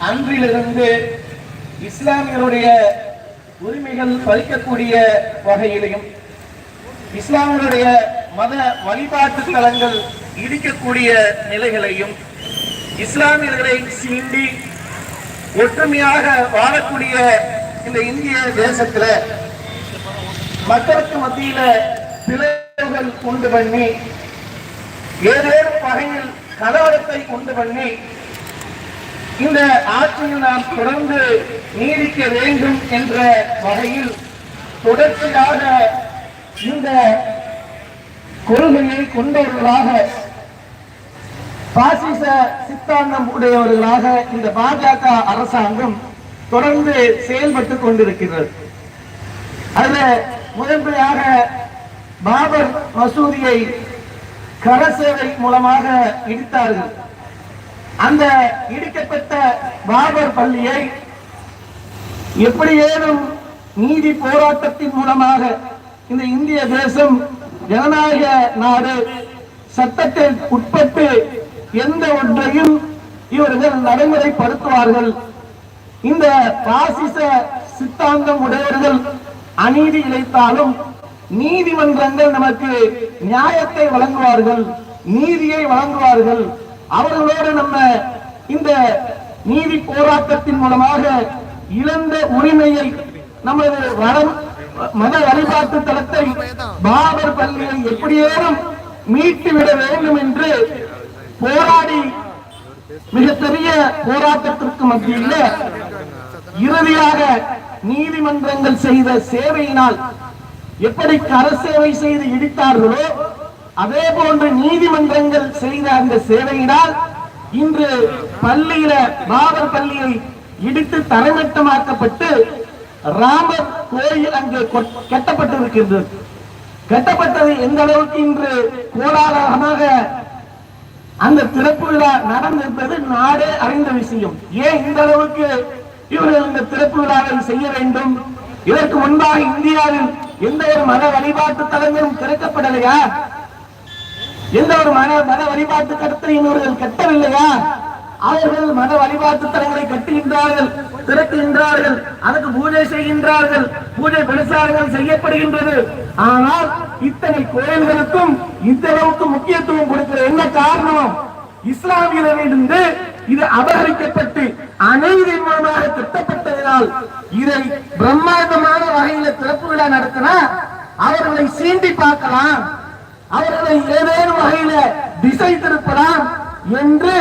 அன்றிலிருந்து இஸ்லாமியருடைய உரிமைகள் பறிக்கக்கூடிய வகையிலையும் இஸ்லாமியருடைய மத வழிபாட்டு தலங்கள் இடிக்கக்கூடிய நிலைகளையும் இஸ்லாமியர்களை சீண்டி ஒற்றுமையாக வாழக்கூடிய இந்த இந்திய தேசத்துல மக்களுக்கு மத்தியில பிழைகள் உண்டு பண்ணி ஏதேனும் வகையில் கலவரத்தை உண்டு பண்ணி இந்த ஆட்சியில் நாம் தொடர்ந்து நீடிக்க வேண்டும் என்ற வகையில் தொடர்ச்சியாக இந்த கொள்கையை கொண்டவர்களாக பாசிச சித்தாந்தம் உடையவர்களாக இந்த பாஜக அரசாங்கம் தொடர்ந்து செயல்பட்டுக் கொண்டிருக்கிறது. அதுல முதன்மையாக பாபர் மசூதியை கரசேவை மூலமாக இடித்தார்கள். அந்த இடிக்கப்பட்ட பாபர் பள்ளியை எப்படியேனும் நீதி போராட்டத்தின் மூலமாக இந்த இந்திய தேசம் ஜனநாயக நாடு சட்டத்தில் உட்பட்டு எந்த ஒன்றையும் இவர்கள் நடைமுறைப்படுத்துவார்கள். இந்த பாசிச சித்தாந்தம் உடையவர்கள் அநீதி இழைத்தாலும் நீதிமன்றங்கள் நமக்கு நியாயத்தை வழங்குவார்கள் நீதியை வழங்குவார்கள். அவர்களோடு நம்ம இந்த நீதி போராட்டத்தின் மூலமாக இழந்த உரிமையை நமது மத வழிபாட்டு தளத்தை பாபர் பள்ளியை எப்படியேனும் மீட்டுவிட வேண்டும் என்று போராடி மிகப்பெரிய போராட்டத்திற்கு மத்தியில் இறுதியாக நீதிமன்றங்கள் செய்த சேவையினால் எப்படி கர சேவை செய்து இடித்தார்களோ அதே போன்று நீதிமன்றங்கள் செய்த அந்த சேவையினால் இன்று பள்ளியில பாபர் பள்ளியை இடித்து தரைமட்டமாக்கப்பட்டு ராமர் கோயில் அங்கு கட்டப்பட்டிருக்கின்றது. கட்டப்பட்டது எந்த அளவுக்கு இன்று கோலாகலமாக அந்த திறப்பு விழா நடந்திருப்பது நாடே அறிந்த விஷயம். ஏன் இந்த அளவுக்கு இவர்கள் இந்த திறப்பு விழாவை செய்ய வேண்டும்? இதற்கு முன்பாக இந்தியாவில் எந்த ஒரு மத வழிபாட்டு தலங்களும் திறக்கப்படலையா? எந்த ஒரு மன மத வழிபாட்டு கடத்தையும் இவர்கள் கட்டவில்லையா? அவர்கள் மத வழிபாட்டு தலங்களை கட்டுகின்றார்கள் திறக்குகின்றார்கள் அதற்கு பூஜை செய்கின்றார்கள் பூஜை பிரசாரங்கள் செய்யப்படுகின்றது. ஆனால் இத்தனை கோயில்களுக்கும் இந்த அளவுக்கு முக்கியத்துவம் கொடுக்கிற என்ன காரணம்? இஸ்லாமியரிலிருந்து இது அபகரிக்கப்பட்டு அநீதி மூலமாக திட்டப்பட்டதனால் இதை பிரம்மாண்டமான வகையில திறப்பு விழா நடத்தினா அவர்களை சீண்டி பார்க்கலாம். அவர்களை ஏதேனும் வகையில திசை திருப்பலாம் என்று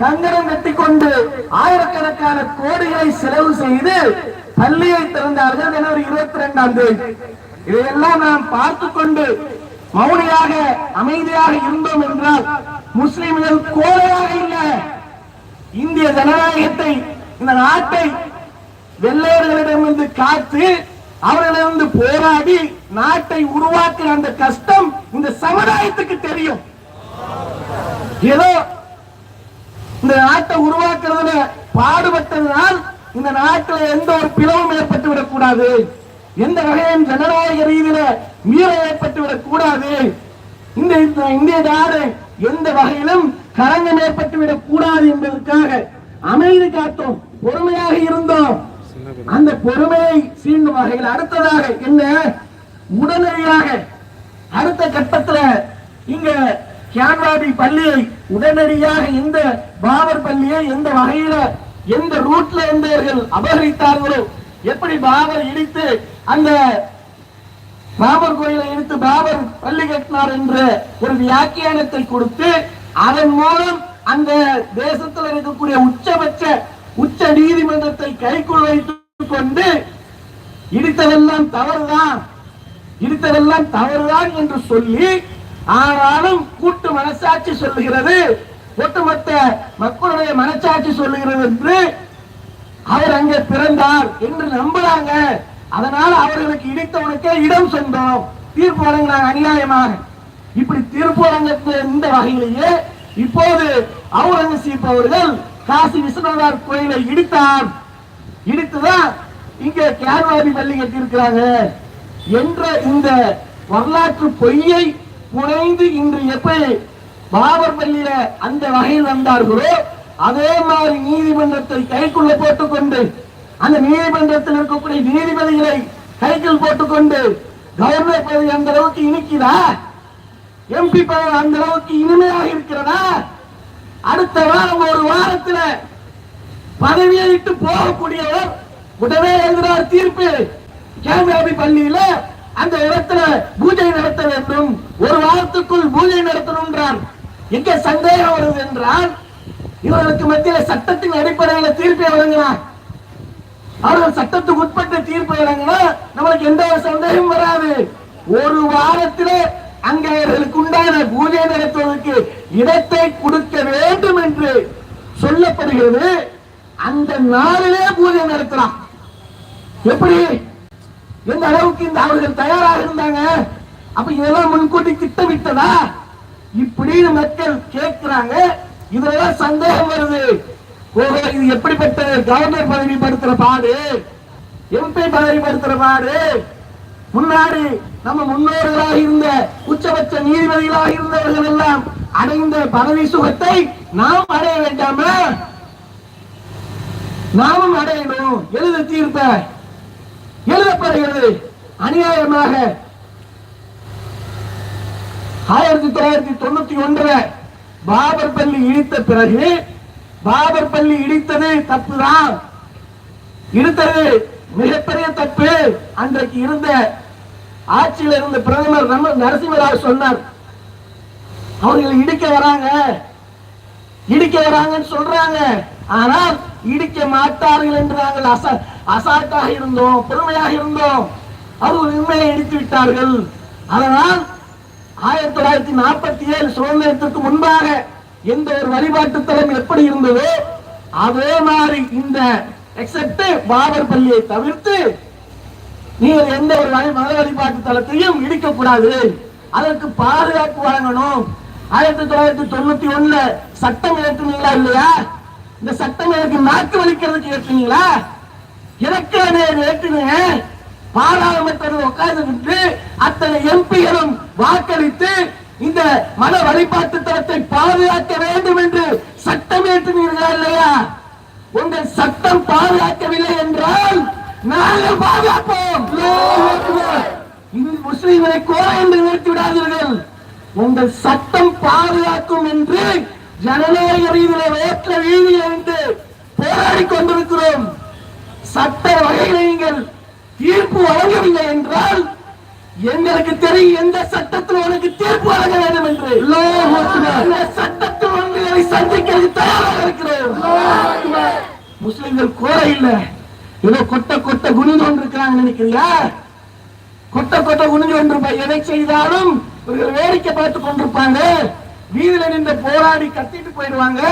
கங்கணம் கட்டிக்கொண்டு ஆயிரக்கணக்கான கோடிகளை செலவு செய்து பள்ளியை திறந்தார்கள். ஜனவரி இருபத்தி ரெண்டாம் தேதி. இதையெல்லாம் நாம் பார்த்து கொண்டு மௌனியாக அமைதியாக இருந்தோம் என்றால் முஸ்லிம்கள் கோழையாக இல்லை. இந்திய ஜனநாயகத்தை இந்த நாட்டை வெள்ளையர்களிடமிருந்து காத்து அவர்களை வந்து போராடி நாட்டை உருவாக்குற அந்த கஷ்டம் இந்த சமுதாயத்துக்கு தெரியும். ஏதோ இந்த நாட்டை உருவாக்குறதுல பாடுபட்டதுனால் இந்த நாட்டில் எந்த ஒரு பிளவும் ஏற்பட்டு விடக்கூடாது எந்த வகையும் ஜனநாயக ரீதியில மீற ஏற்பட்டு விடக்கூடாது இந்த இந்த இந்திய நாடு எந்த வகையிலும் களங்கம் ஏற்பட்டு விடக் கூடாது என்பதற்காக அமைதி காத்தோம் பொறுமையாக இருந்தோம். அந்த பொறுமையை சீண்டும் வகையில் அடுத்ததாக என்ன? உடனடியாக அடுத்த கட்டத்துல இங்க கியான்வாடி பள்ளியை உடனடியாக இந்த பாபர் பள்ளியை எந்த வகையில எந்த ரூட்ல இருந்தவர்கள் அபகரித்தார்களோ எப்படி பாபர் இடித்து அந்த பாபர் கோயிலை இடித்து பாபர் பள்ளி கட்டினார் என்ற ஒரு வியாக்கியானத்தை கொடுத்து அதன் மூலம் அந்த தேசத்தில் இருக்கக்கூடிய உச்சபட்ச உச்ச நீதிமன்றத்தை கைக்குள் வைத்து கொண்டு இடித்ததெல்லாம் தவறுதான் இடித்ததெல்லாம் தவறுதான் என்று சொல்லி ஆனாலும் கூட்டு மனசாட்சி சொல்லுகிறது. ஒட்டுமொத்த மக்களுடைய மனசாட்சி சொல்லுகிறது என்று அவர் அங்கே பிறந்தார் என்று நம்புறாங்க. அதனால அவர்களுக்கு இடித்தவனுக்கே இடம் சொந்தம். தீர்ப்பு வழங்கினாங்க அநியாயமாக. இப்படி தீர்ப்பு வழங்க இந்த வகையிலேயே இப்போது அவுரங்கசீப் அவர்கள் காசி விஸ்வநாதர் கோயிலை இடித்தார். இடித்துதான் இங்க கேரளாவி பள்ளி கட்டியிருக்கிறாங்க என்ற இந்த வரலாற்று பொய்யை புனைந்து இன்று எப்படி பாபர் பள்ளியில அந்த வகையில் வந்தார்களோ அதே மாதிரி நீதிமன்றத்தை கைக்குள்ள போட்டுக்கொண்டு அந்த நீதிமன்றத்தில் இருக்கக்கூடிய நீதிபதிகளை கைக்குள் போட்டுக்கொண்டு கவர்னர் பதவி அந்த அளவுக்கு இனிக்குதா? எம்பி பதவி அந்த அளவுக்கு இனிமையாக இருக்கிறதா? அடுத்த வாரம் ஒரு வாரத்துல பதவியை விட்டு போகக்கூடியவர் உடனே எழுதினார் தீர்ப்பு. கேமியாபி பள்ளியில அந்த இடத்துல பூஜை நடத்த வேண்டும். ஒரு வாரத்துக்குள் பூஜை நடத்தணும்ன்றார். எங்க சந்தேகம் வருது என்றால் இவர்களுக்கு மத்தியில சட்டத்தின் அடிப்படையில் தீர்ப்பை வழங்கினார். அவர்கள் சட்டத்துக்கு உட்பட்ட தீர்ப்பு வழங்கினா நம்மளுக்கு எந்த ஒரு சந்தேகம் வராது. ஒரு வாரத்திலே அங்கே அவர்களுக்கு உண்டான பூஜை நடத்துவதற்கு இடத்தை கொடுக்க வேண்டும் என்று சொல்லப்படுகிறது. அந்த நாளிலே பூஜை நடத்துறான். எப்படி? எந்த அளவுக்கு இந்த அவர்கள் தயாராக இருந்தாங்க? அப்ப இதெல்லாம் முன்கூட்டி திட்டமிட்டதா? இப்படின்னு மக்கள் கேட்கிறாங்க. இதெல்லாம் சந்தேகம் வருது. ஓஹோ இது எப்படிப்பட்ட கவர்னர் பதவி படுத்துற பாடு? எம்பி பதவி படுத்துற பாடு? முன்னாடி நம்ம முன்னோர்களாக இருந்த உச்சபட்ச நீதிபதிகளாக இருந்தவர்கள் எல்லாம் அடைந்த பதவி சுகத்தை நாம் அடைய வேண்டாமா? நாமும் அடையணும். எழுத தீர்த்த. எழுதப்படுகிறது. அநியாயமாக. ஆயிரத்தி தொள்ளாயிரத்தி தொண்ணூத்தி ஒன்றுல பாபர் பள்ளி இடித்த பிறகு பாபர் பள்ளி இடித்தது தப்புதான். இடித்தது மிகப்பெரிய தப்பு. அன்றைக்கு இருந்த ஆட்சியில் இருந்த பிரதமர் நரசிம்மராவ் சொன்னார். அவர்கள் இடிக்க வராங்க. இடிக்க வராங்கன்னு சொல்றாங்க. ஆனால் இடிக்க மாட்டார்கள் என்று நாங்கள் அசா அசாட்டாக இருந்தோம் பொறுமையாக இருந்தோம். அவர்கள் உண்மையை இடித்து விட்டார்கள். அதனால் ஆயிரத்தி தொள்ளாயிரத்தி நாற்பத்தி ஏழு சுதந்திரத்திற்கு முன்பாக எந்த ஒரு வழிபாட்டு தலம் எப்படி இருந்ததோ அதே மாதிரி இந்த எக்ஸப்ட் பாபர் பள்ளியை தவிர்த்து நீங்கள் எந்த ஒரு மத வழிபாட்டு தலத்தையும் இடிக்கக்கூடாது. அதற்கு பாதுகாப்பு வழங்கணும். ஆயிரத்தி தொள்ளாயிரத்தி தொண்ணூத்தி ஒண்ணுல சட்டம் இயற்றுனீங்களா இல்லையா? இந்த சட்டம் எனக்கு நாக்கு வலிக்கிறதுக்கு ஏற்றுனீங்களா எனக்கு ஏற்றுனீங்க பாராளுமன்றத்தில் உட்கார்ந்து அத்தனை எம்பிகளும் வாக்களித்து இந்த மத வழிபாட்டு பாதுகாக்க வேண்டும் என்று சட்டம் ஏற்றினீர்களா இல்லையா? உங்கள் சட்டம் பாதுகாக்கவில்லை என்றால் நாங்கள் பாதுகாப்போம். முஸ்லிம்களை கோர என்று நிறுத்தி விடாதீர்கள் உங்கள் சட்டம் பாதுகாக்கும் என்று ஜனநாயக ரீதியில் ஏற்ற வீதியில் என்று போராடி கொண்டிருக்கிறோம். சட்ட வகைகளை நீங்கள் தீர்ப்பு வழங்கவில்லை என்றால் எங்களுக்கு தெரியும் எந்த சட்டத்தில் உனக்கு தீர்ப்பு வழங்க வேண்டும் என்று. சட்டத்தில் உங்களை சந்திக்க தயாராக இருக்கிறோம் முஸ்லிம்கள் கோர இல்ல. ஏதோ கொட்ட கொட்ட குனிந்து கொண்டிருக்கிறாங்க நினைக்கிறியா? கொட்ட கொட்ட குனிஞ்சு கொண்டிருப்பாங்க எதை செய்தாலும் இவர்கள் வேடிக்கை பார்த்து கொண்டிருப்பாங்க. வீதியில நின்று போராடி கத்திட்டு போயிடுவாங்க.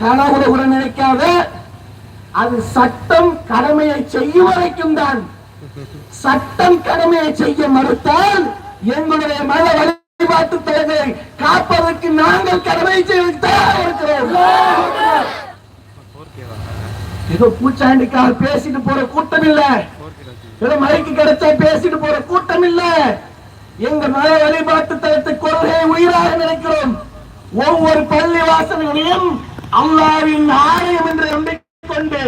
கனவுல கூட நினைக்காத அது சட்டம் கடமையை செய்யும் வரைக்கும் தான். சட்டம் கடமையை செய்ய மறுத்தால் எங்களுடைய மத வழிபாட்டு தலங்களை காப்பதற்கு நாங்கள் கடமை செய்ய தயாராக இருக்கிறோம். ஏதோ பூச்சாண்டிக்காக பேசிட்டு போற கூட்டம் இல்ல. ஏதோ மைக்கு கிடைச்சா பேசிட்டு போற கூட்டம் இல்ல. எங்க மத வழிபாட்டு தலத்தை கொள்கையை உயிராக நினைக்கிறோம். ஒவ்வொரு பள்ளி வாசல்களையும் அல்லாவின் ஆலயம் என்று நம்பிக்கொண்டு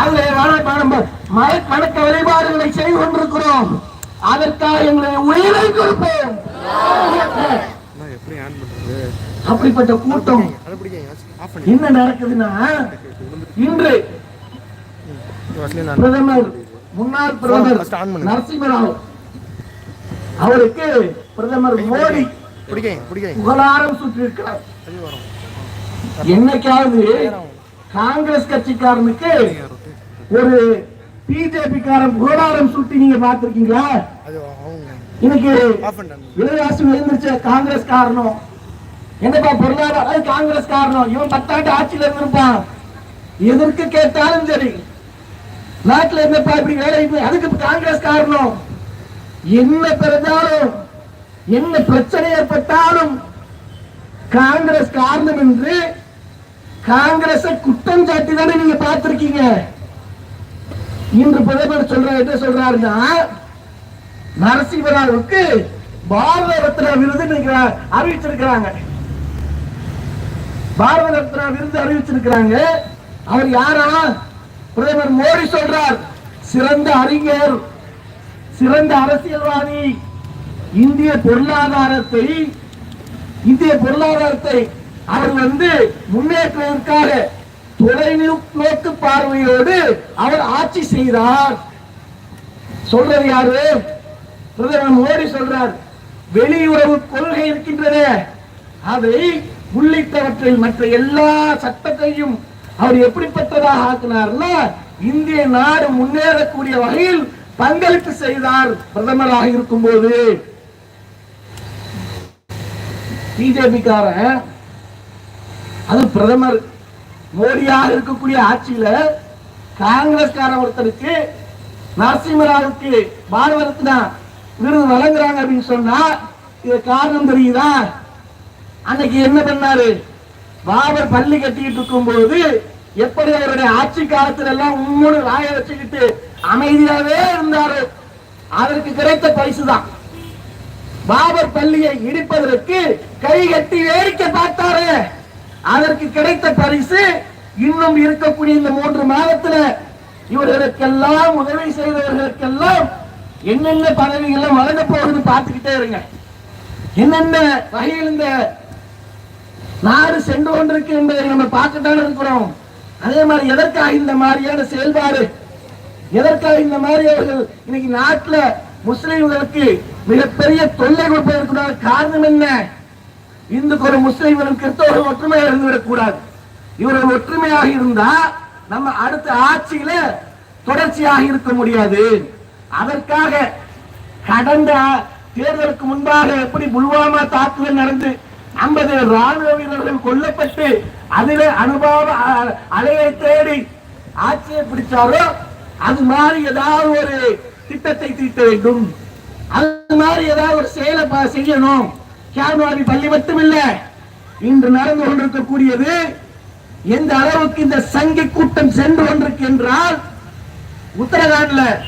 அதில் வணக்க வழிபாடுகளை செய்து கொண்டிருக்கிறோம். அதற்காக எங்களுடைய உயிரை கொடுப்போம். அப்படிப்பட்ட கூட்டம் என்ன நடக்குதுன்னா இன்று பிரதமர் முன்னாள் பிரதமர். நரசிம்மராவ் அவருக்கு பிரதமர் மோடி புகழாரம் சுற்றிருக்கிறார் என்னைக்காவது காங்கிரஸ் கட்சிக்காரனுக்கு ஒரு பிஜேபி காரன் புகழாரம் சுட்டி நீங்க அவங்க. இன்னைக்கு விலைவாசி எழுந்திருச்ச காங்கிரஸ் காரணம். என்னப்பா பொருளாதார காங்கிரஸ் காரணம். இவன் பத்தாண்டு ஆட்சியில இருந்திருப்பான். எதற்கு கேட்டாலும் சரி. நாட்டுல என்னப்பா இப்படி வேலை? அதுக்கு காங்கிரஸ் காரணம். என்ன பிறந்தாலும் என்ன பிரச்சனை ஏற்பட்டாலும் காங்கிரஸ் காரணம் என்று காங்கிரஸை குற்றம் சாட்டி தானே நீங்க பார்த்திருக்கீங்க? இன்று பிரதமர் சொல்ற என்ன சொல்றாருன்னா நரசிம்மராவுக்கு பாரத ரத்னா விருது அறிவிச்சிருக்கிறாங்க. பாரத ரத்னா விருது அறிவிச்சிருக்கிறாங்க. அவர் யாரா? பிரதமர் மோடி சொல்றார். சிறந்த அறிஞர். சிறந்த அரசியல்வாதி இந்திய பொருளாதாரத்தை இந்திய பொருளாதாரத்தை அவர் வந்து முன்னேற்றுவதற்காக தொலைநோக்கு பார்வையோடு அவர் ஆட்சி செய்தார். சொல்றது யாரு? பிரதமர் மோடி சொல்றார் வெளியுறவு கொள்கை இருக்கின்றன. அதை உள்ளிட்டவற்றில் மற்ற எல்லா சட்டத்தையும் அவர் எப்படிப்பட்டதாக ஆக்கினார்னா இந்திய நாடு முன்னேறக்கூடிய வகையில் பங்களிப்பு செய்தார் பிரதமராக இருக்கும் போது பிஜேபிக்காரன் அது பிரதமர். மோடியாக இருக்கக்கூடிய ஆட்சியில காங்கிரஸ்காரன் ஒருத்தருக்கு நரசிம்மராவுக்கு பாரத ரத்னா விருது வழங்குறாங்க அப்படின்னு சொன்னா இது காரணம் தெரியுதா? அன்னைக்கு என்ன பண்ணாரு? பாபர் பள்ளி கட்டிக்கிட்டு இருக்கும் பொழுது எப்படி அவருடைய ஆட்சி காலத்துல எல்லாம் உம்முன்னு ராய வச்சுக்கிட்டு அமைதியாவே இருந்தாரு அதற்கு கிடைத்த பரிசுதான். பாபர் பள்ளியை இடிப்பதற்கு கை கட்டி வேடிக்கை பார்த்தாரு அதற்கு கிடைத்த பரிசு இன்னும் இருக்கக்கூடிய இந்த மூன்று மாதத்துல இவர்களுக்கெல்லாம் உதவி செய்தவர்களுக்கெல்லாம் என்னென்ன பதவிகள் வழங்க போகுதுன்னு பார்த்துக்கிட்டே இருங்க. என்னென்ன வகையில் இந்த நாடு சென்று கொண்டிருக்கு என்பதை நம்ம பார்க்கத்தான் இருக்கிறோம். அதே மாதிரி எதற்காக இந்த மாதிரியான செயல்பாடு? எதற்காக இந்த மாதிரி அவர்கள் இன்னைக்கு நாட்டுல முஸ்லிம்களுக்கு மிகப்பெரிய தொல்லை கொடுப்பதற்குண்டான காரணம் என்ன? இந்துக்கு ஒரு முஸ்லிம்களும் கிறிஸ்தவர்கள் ஒற்றுமையாக இருந்துவிடக் கூடாது இவர்கள் ஒற்றுமையாக இருந்தா நம்ம அடுத்த ஆட்சியில தொடர்ச்சியாக இருக்க முடியாது. அதற்காக கடந்த தேர்தலுக்கு முன்பாக எப்படி புல்வாமா தாக்குதல் நடந்து ஐம்பது ராணுவ வீரர்கள் கொல்லப்பட்டு அதுல அனுபவ அ- அலையை தேடி ஆட்சியை பிடிச்சாரோ அது மாதிரி ஏதாவது ஒரு திட்டத்தை தீட்ட வேண்டும். அது மாதிரி ஏதாவது ஒரு செயலை செய்யணும். கேமராவி பள்ளி மட்டுமில்ல. இன்று நடந்து கொண்டிருக்கக்கூடியது எந்த அளவுக்கு இந்த சங்கி கூட்டம் சென்று கொண்டிருக்கு என்றால் உத்தரகாண்ட்ல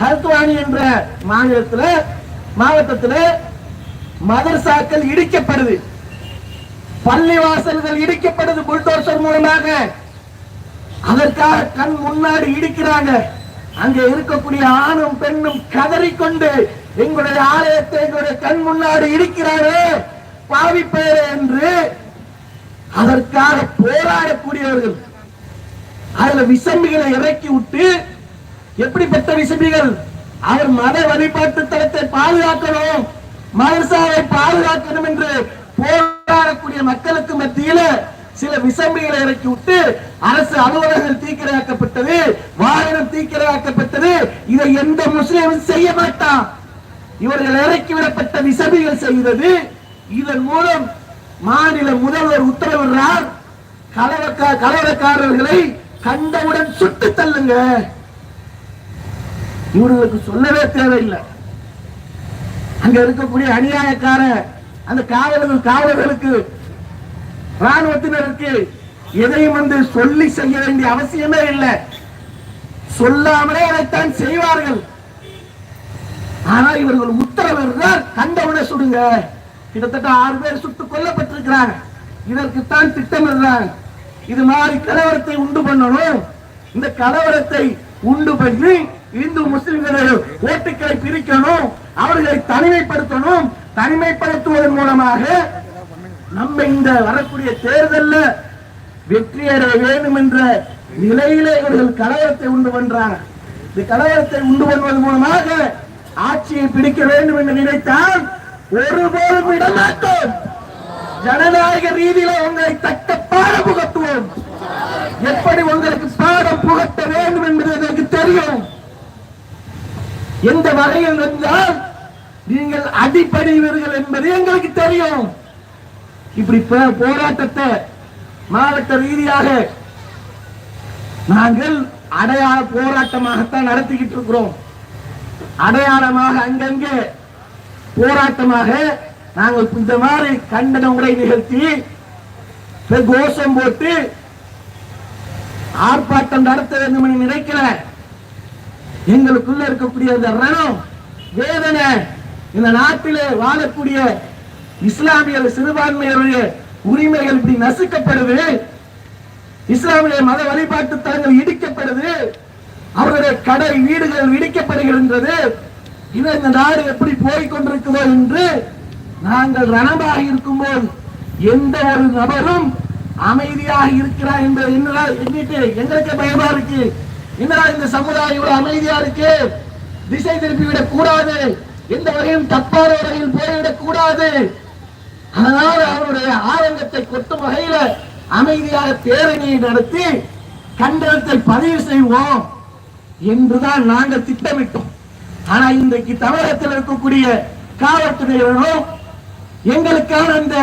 ஹல்துவானி என்ற மாநிலத்தில் மாவட்டத்தில் மதர்சாக்கள் இடிக்கப்படுது. பள்ளிவாசல்கள் இடிக்கப்படுது புல்டோசர் மூலமாக. அதற்காக கண் முன்னாடி இடிக்கிறாங்க. அங்கே இருக்கக்கூடிய ஆணும் பெண்ணும் கதறிக்கொண்டு எங்களுடைய ஆலயத்தை எங்களுடைய கண் முன்னாடி இடிக்கிறாரே பாவி பெயரே என்று அதற்காக போராடக்கூடியவர்கள். அதுல விசம்பிகளை இறக்கி விட்டு எப்படிப்பட்ட விசம்பிகள்? அவர் மத வழிபாட்டு தலத்தை பாதுகாக்கணும் மதரசாவை பாதுகாக்கணும் என்று மக்களுக்கு மத்தியில சில விசம்பிகளை இறக்கி விட்டு அரசு அலுவலகங்கள் தீக்கிரையாக்கப்பட்டது வாகனம் தீக்கிரையாக்கப்பட்டது இதை எந்த முஸ்லீமும் செய்ய மாட்டான். இவர்கள் இறக்கிவிடப்பட்ட விசம்பிகள் விசபிகள் செய்தது இதன் மூலம் மாநில முதல்வர் உத்தரவிடுறார் கலவரக்கா கலவரக்காரர்களை கண்டவுடன் சுட்டு தள்ளுங்க. இவர்களுக்கு சொல்லவே தேவையில்லை. அங்க இருக்கக்கூடிய அநியாயக்கார அந்த காவலர்கள் காவலர்களுக்கு ராணுவத்தினருக்கு எதையும் வந்து சொல்லி செய்ய வேண்டிய அவசியமே இல்லை. சொல்லாமலே அதைத்தான் செய்வார்கள். ஆனா இவர்கள் உத்தரவிடுறார் கண்டவுடனே சுடுங்க. கிட்டத்தட்ட ஆறு பேர் சுட்டு கொல்லப்பட்டிருக்கிறாங்க. இதற்குத்தான் திட்டமிடுறாங்க. இது மாதிரி கலவரத்தை உண்டு பண்ணணும். இந்த கலவரத்தை உண்டு பண்ணி இந்து முஸ்லிம்களை ஓட்டுக்களை பிரிக்கணும். அவர்களை தனிமைப்படுத்தணும். தனிமைப்படுத்துவதன் மூலமாக நம்ம இந்த வரக்கூடிய தேர்தல்ல வெற்றியட வேண்டும் என்ற நிலையிலே இவர்கள் கலவரத்தை உண்டு பண்றாங்க. இந்த கலவரத்தை உண்டு பண்ணுவதன் மூலமாக ஆட்சியை பிடிக்க வேண்டும் என்று நினைத்தால் ஒருபோதும் இடமாட்டோம். ஜனநாயக ரீதியில உங்களை தக்க பாடம் புகட்டுவோம். எப்படி உங்களுக்கு பாடம் புகட்ட வேண்டும் என்பது எனக்கு தெரியும். எந்த வகையில் இருந்தால் நீங்கள் அடிப்படைவீர்கள் என்பது எங்களுக்கு தெரியும். இப்படி போராட்டத்தை மாவட்ட ரீதியாக நாங்கள் அடையாள போராட்டமாகத்தான் நடத்திக்கிட்டு இருக்கிறோம். அடையாளமாக அங்கங்கே போராட்டமாக நாங்கள் இந்த மாதிரி கண்டன உரை நிகழ்த்தி கோஷம் போட்டு ஆர்ப்பாட்டம் நடத்த வேண்டும் என்று நினைக்கல எங்களுக்குள்ள இருக்கக்கூடிய அந்த ரணம் வேதனை இந்த நாட்டிலே வாழக்கூடிய இஸ்லாமியர் சிறுபான்மையினருடைய உரிமைகள் இப்படி நசுக்கப்படுது. இஸ்லாமிய மத வழிபாட்டு தலங்கள் இடிக்கப்படுது. அவருடைய கடை வீடுகள் இடிக்கப்படுகின்றது. இது இந்த நாடு எப்படி போய்கொண்டிருக்குதோ என்று நாங்கள் ரணமாக இருக்கும்போது எந்த ஒரு நபரும் அமைதியாக இருக்கிறார் என்பதை என்னடா எண்ணிட்டு எங்களுக்கு பயமா இருக்கு? என்னடா இந்த சமுதாயம் இவ்வளவு அமைதியா இருக்கு? திசை திருப்பி விடக் கூடாது. எந்த வகையும் தப்பான வகையில் போய்விடக் கூடாது. அதனால அவருடைய ஆரங்கத்தை கொட்டும் வகையில அமைதியாக பேரணியை நடத்தி கண்டனத்தை பதிவு செய்வோம் என்றுதான் நாங்கள் திட்டமிட்டோம். ஆனா இன்றைக்கு தமிழகத்தில் இருக்கக்கூடிய காவல்துறையினரும் எங்களுக்கான அந்த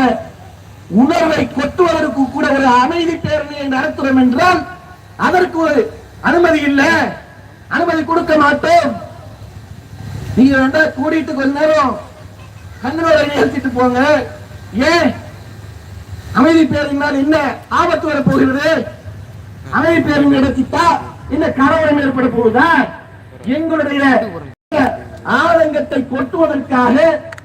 உணர்வை கொட்டுவதற்கு கூட ஒரு அமைதி பேரணியை நடத்துறோம் என்றால் அதற்கு ஒரு அனுமதி இல்லை. அனுமதி கொடுக்க மாட்டோம். நீங்க வேண்டாம் கூடிட்டு கொஞ்ச நேரம் கண்ணோட நிகழ்த்திட்டு போங்க. ஏன்? அமைதி பேரணினால் என்ன ஆபத்து வரப்போகிறது? அமைதி பேரணி நடத்திட்டா என்ன கலவரம் ஏற்பட போகுதா? எங்களுடைய ஆதங்கத்தை கொட்டுவதற்காக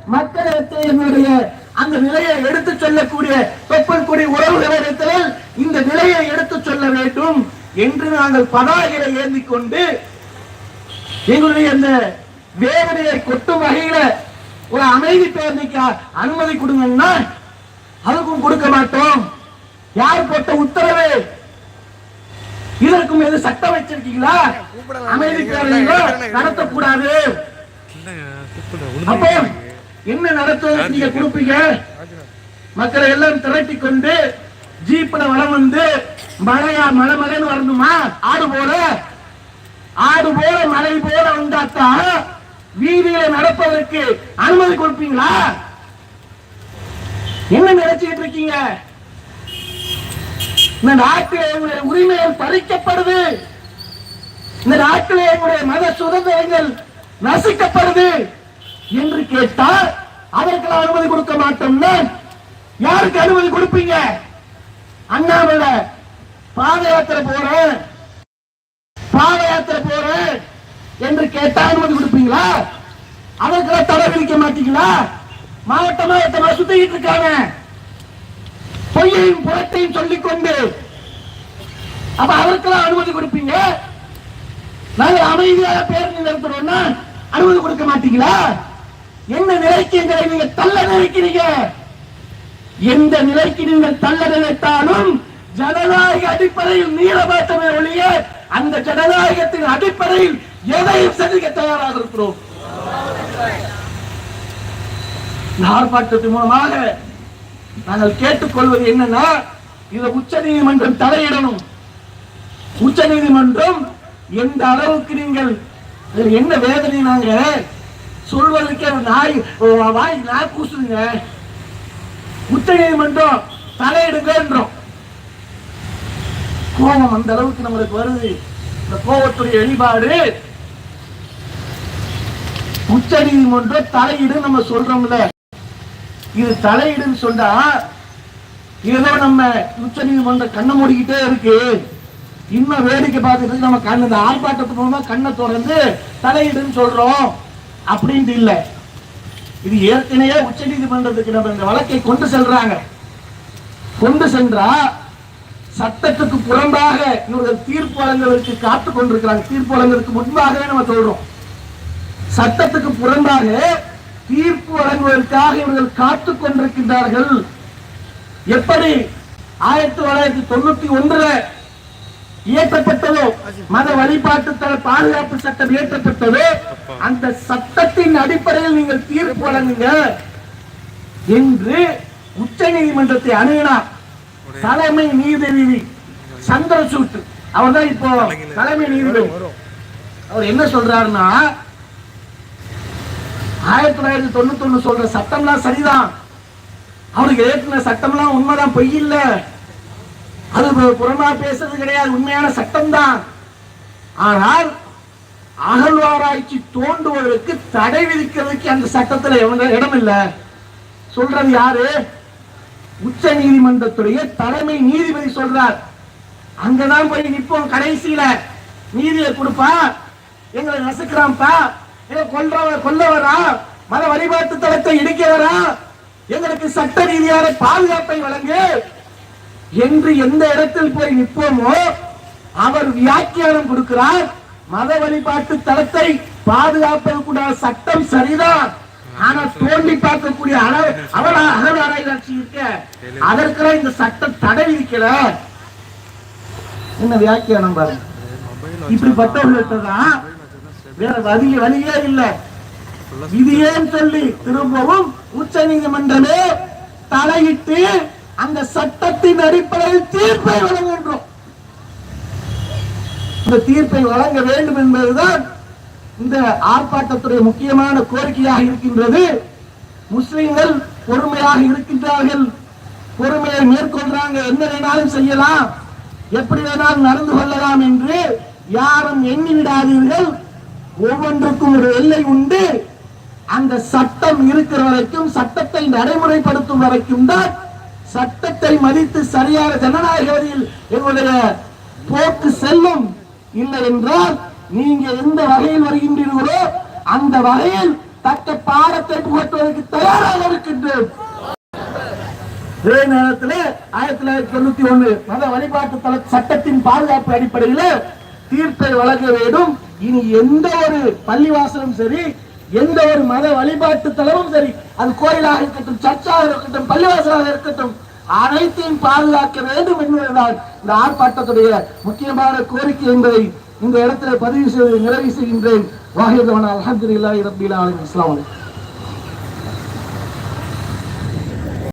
மக்களிடத்தில் என்னுடைய அந்த நிலையை எடுத்து சொல்லக்கூடிய தொப்பல் உறவுகளிடத்தில் இந்த நிலையை எடுத்து சொல்ல வேண்டும் என்று நாங்கள் பதாகைகளை ஏந்தி கொண்டு எங்களுடைய அந்த வேதனையை கொட்டும் வகையில ஒரு அமைதி பேரணிக்கு அனுமதி கொடுங்கன்னா அதுக்கும் கொடுக்க மாட்டோம். யார் போட்ட உத்தரவு? இதற்கும் எது சட்டம் வச்சிருக்கீங்களா? அமைதி பேரணிகளோ நடத்தக்கூடாது. அப்போ என்ன நடத்துவதற்கு நீங்க கொடுப்பீங்க? மக்களை எல்லாம் திரட்டி கொண்டு ஜீப்ல வளம் வந்து மழையா மழை மழைன்னு வரணுமா? ஆடு போல? ஆடு போல மழை போல வந்தாத்தான் வீதியில நடப்பதற்கு அனுமதி கொடுப்பீங்களா? என்ன நினைச்சிட்டு இருக்கீங்க? இந்த நாட்டில் எங்களுடைய உரிமைகள் பறிக்கப்படுது. இந்த நாட்டில் எங்களுடைய மத சுதந்திரங்கள் நசுக்கப்படுது. என்று கேட்டால் அதற்கு அனுமதி கொடுக்க மாட்டோம்னா யாருக்கு அனுமதி கொடுப்பீங்க? அண்ணாமலை. பாத யாத்திரை போறேன். பாத யாத்திரை போறேன். என்று கேட்டா அனுமதி கொடுப்பீங்களா? அதற்கெல்லாம் தடை விதிக்க மாட்டீங்களா? மாவட்டமா எத்தனை சுத்திக்கிட்டு இருக்காங்க? பொய்யையும் புறத்தையும் சொல்லிக் கொண்டு அப்ப அவருக்கெல்லாம் அனுமதி கொடுப்பீங்க? நாங்க அமைதியாக பேரணி நடத்துறோம்னா அனுமதி கொடுக்க மாட்டீங்களா? என்ன நிலைக்கு எங்களை நீங்க தள்ள நினைக்கிறீங்க? எந்த நிலைக்கு நீங்கள் தள்ள நினைத்தாலும் ஜனநாயக அடிப்படையில் நீள ஒழிய அந்த ஜனநாயகத்தின் அடிப்படையில் எதையும் சந்திக்க தயாராக இருக்கிறோம். இந்த ஆர்ப்பாட்டத்தின் மூலமாக நாங்கள் கேட்டுக்கொள்வது என்னன்னா இதை உச்ச நீதிமன்றம் தலையிடணும். உச்ச நீதிமன்றம் எந்த அளவுக்கு நீங்கள் என்ன வேதனை நாங்க சொல்வதற்கே நாய் வாய் நாய் கூசுதுங்க. உச்ச நீதிமன்றம் தலையிடுங்கன்றோம் கோபம் அந்த அளவுக்கு நம்மளுக்கு வருது. இந்த கோபத்துடைய வெளிப்பாடு உச்ச நீதிமன்றம் நம்ம சொல்றோம்ல. இது தலையீடுன்னு சொன்னா ஏதோ நம்ம உச்ச நீதிமன்றம் கண்ணை மூடிக்கிட்டே இருக்கு. இன்னும் வேடிக்கை பார்த்துட்டு நம்ம கண்ணு இந்த ஆர்ப்பாட்டத்து மூலமா கண்ணை திறந்து தலையிடுன்னு சொல்றோம். அப்படின்ட்டு இல்லை. இது ஏற்கனவே உச்ச நீதிமன்றத்துக்கு நம்ம இந்த வழக்கை கொண்டு செல்றாங்க. கொண்டு சென்றா சட்டத்துக்கு புறம்பாக இவர்கள் தீர்ப்பு வழங்குவதற்கு காத்து கொண்டிருக்கிறாங்க. தீர்ப்பு வழங்குவதற்கு முன்பாகவே நம்ம சொல்றோம். சட்டத்துக்கு புறம்பாக தீர்ப்பு வழங்குவதற்காக இவர்கள் காத்துக் கொண்டிருக்கின்றார்கள். எப்படி ஆயிரத்தி தொள்ளாயிரத்தி தொண்ணூத்தி ஒன்றுல இயற்றப்பட்டதோ மத வழிபாட்டு தல பாதுகாப்பு சட்டம் இயற்றப்பட்டதோ அந்த சட்டத்தின் அடிப்படையில் நீங்கள் தீர்ப்பு வழங்குங்க என்று உச்ச நீதிமன்றத்தை அணுகினார் தலைமை நீதிபதி சந்திரசூட் அவர் தான் இப்போ தலைமை நீதிபதி. அவர் என்ன சொல்றாருன்னா ஆயிரத்தி தொள்ளாயிரத்தி தொண்ணூத்தி ஒண்ணு சொல்ற சட்டம்லாம் சரிதான். அவருக்கு ஏற்றின சட்டம்லாம் உண்மைதான் பொய் இல்ல. அது புறமா பேசுறது கிடையாது உண்மையான சட்டம் தான் ஆனால் அகழ்வாராய்ச்சி தோண்டுவதற்கு தடை விதிக்கிறதுக்கு அந்த சட்டத்துல இடம் இல்ல. சொல்றது யாரு? உச்ச நீதிமன்றத்துடைய தலைமை நீதிபதி சொல்றார். அங்கதான் போய் நிற்போம் கடைசியில. நீதியை கொடுப்பா எங்களை நசுக்கிறான்ப்பா எங்களை கொல்றவ கொல்ல மத வழிபாட்டு தலத்தை இடிக்கவரா எங்களுக்கு சட்ட ரீதியான பாதுகாப்பை வழங்கு. என்று எந்த இடத்தில் போய் நிற்போமோ அவர் வியாக்கியானம் கொடுக்கிறார். மத வழிபாட்டு தலத்தை பாதுகாப்பதற்குரிய சட்டம் சரிதான். ஆனா தோண்டி பார்க்கக்கூடிய அளவு அவர அகழ்வாராய்ச்சி இருக்க. அதற்கெல்லாம் இந்த சட்டம் தடை விதிக்கல. என்ன வியாக்கியானம் பாருங்க. இப்படிப்பட்டவர்கள்ட்ட தான் வேற வழி வழியே இல்லை. இது ஏன் சொல்லி திரும்பவும் உச்ச நீதிமன்றமே தலையிட்டு அந்த சட்டத்தின் அடிப்படையில் தீர்ப்பை வழங்குகின்றோம். இந்த தீர்ப்பை வழங்க வேண்டும் என்பதுதான் இந்த ஆர்ப்பாட்டத்துடைய முக்கியமான கோரிக்கையாக இருக்கின்றது. முஸ்லிம்கள் பொறுமையாக இருக்கின்றார்கள். பொறுமையை மேற்கொள்றாங்க. என்ன வேணாலும் செய்யலாம். எப்படி வேணாலும் நடந்து கொள்ளலாம் என்று யாரும் எண்ணி விடாதீர்கள் ஒவ்வொன்றுக்கும் ஒரு எல்லை உண்டு. அந்த சட்டம் இருக்கிற வரைக்கும் சட்டத்தை நடைமுறைப்படுத்தும் வரைக்கும் தான் சட்டத்தை மதித்து சரியான ஜனநாயக வழியில் எங்களுடைய போக்கு செல்லும். இல்லை என்றால் நீங்க எந்த வகையில் வருகின்றீர்களோ அந்த வகையில் தக்க பாடத்தை புகட்டுவதற்கு தயாராக இருக்கின்றோம். இதே நேரத்தில் ஆயிரத்தி தொள்ளாயிரத்தி தொண்ணூத்தி ஒண்ணு மத வழிபாட்டு தல சட்டத்தின் பாதுகாப்பு அடிப்படையில் தீர்ப்பை வழங்க வேண்டும். இனி எந்த ஒரு பள்ளிவாசலும் சரி எந்த ஒரு மத வழிபாட்டு தலமும் சரி அது கோயிலாக இருக்கட்டும் சர்ச்சாக இருக்கட்டும் பள்ளிவாசலாக இருக்கட்டும் அனைத்தையும் பாதுகாக்க வேண்டும் என்பதுதான் இந்த ஆர்ப்பாட்டத்துடைய முக்கியமான கோரிக்கை என்பதை இந்த இடத்துல பதிவு செய்து நிறைவு செய்கின்றேன். வாஹிதவன் அலமதுல்லாஹி ரபில் ஆலமின். அஸ்ஸலாமு